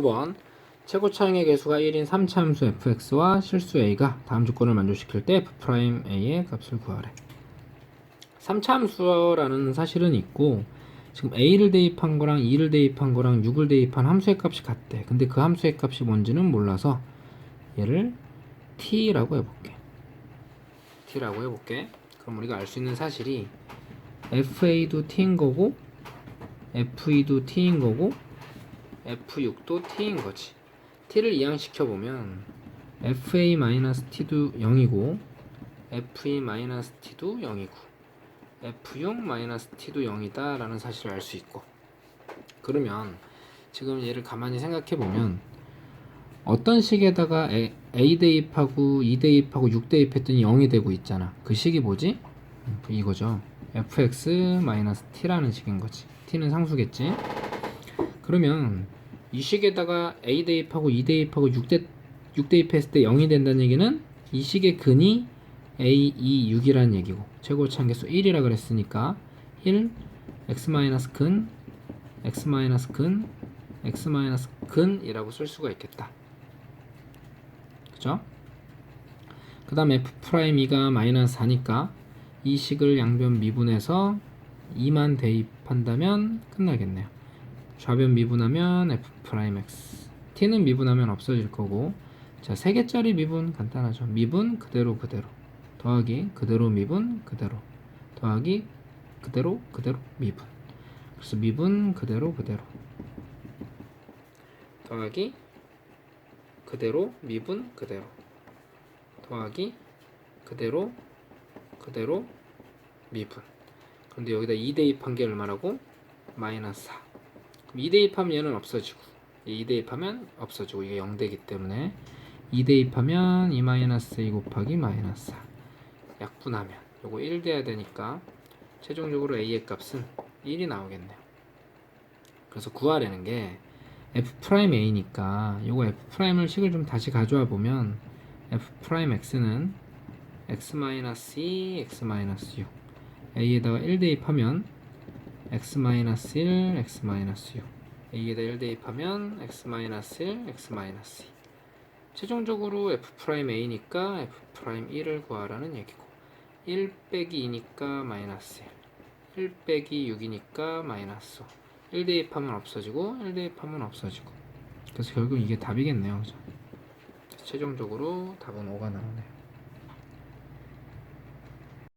9번 최고 차항의 개수가 1인 3차 함수 fx와 실수 a가 다음 조건을 만족시킬 때 f'a의 값을 구하래. 3차 함수라는 사실은 있고 지금 a를 대입한 거랑 2를 대입한 거랑 6을 대입한 함수의 값이 같대. 근데 그 함수의 값이 뭔지는 몰라서 얘를 t라고 해볼게. t라고 해볼게. 그럼 우리가 알 수 있는 사실이 fa도 t인 거고 fe2도 t인 거고 f6도 t인 거지. t를 이항시켜 보면 fa-t도 0이고 fe-t도 0이고 f6-t도 0이다 라는 사실을 알 수 있고. 그러면 지금 얘를 가만히 생각해 보면 어떤 식에다가 A, 대입하고 2 대입하고 6 대입했더니 0이 되고 있잖아. 그 식이 뭐지? 음, 이거죠. Fx-t라는 식인 거지. T는 상수겠지 그러면 이 식에다가 a 대입하고 2 대입하고 6 대 6 대입했을 때 0이 된다는 얘기는 이 식의 근이 a, 2, 6이라는 얘기고 최고치 한계수 1이라 그랬으니까 1 x 근 x 근 x 근이라고 쓸 수가 있겠다. 그죠? 그 다음 f'2가 마이너스 4니까 이 식을 양변 미분해서 2만 대입한다면 끝나겠네요. 좌변 미분하면 f'x t는 미분하면 없어질 거고 자 3개짜리 미분 간단하죠. 미분 그대로 그대로 더하기 그대로 미분 그대로 더하기 그대로 그대로 미분. 그래서 미분 그대로 그대로 더하기 그대로 미분 그대로 더하기 그대로 그대로 미분. 그런데 여기다 2 대입한 게 얼마라고? 마이너스 4 그럼 2 대입하면 얘는 없어지고 2 대입하면 없어지고 이게 0 되기 때문에 2 대입하면 2 마이너스 2 곱하기 마이너스 4 약분하면 요거 1 돼야 되니까 최종적으로 a의 값은 1이 나오겠네요. 그래서 구하라는 게 f'a니까 요거 f'을 식을 좀 다시 가져와 보면 f'x는 x-2, x-6 a에다가 1 대입하면 x-1, x-6 a에다 1 대입하면 x-1, x-2 최종적으로 f'a니까 f'1을 구하라는 얘기고. 1 빼기 2니까 마이너스 1 1 빼기 6이니까 마이너스 5 1 대입하면 없어지고 1 대입하면 없어지고. 그래서 결국 이게 답이겠네요. 그죠? 최종적으로 답은 5가 나오네요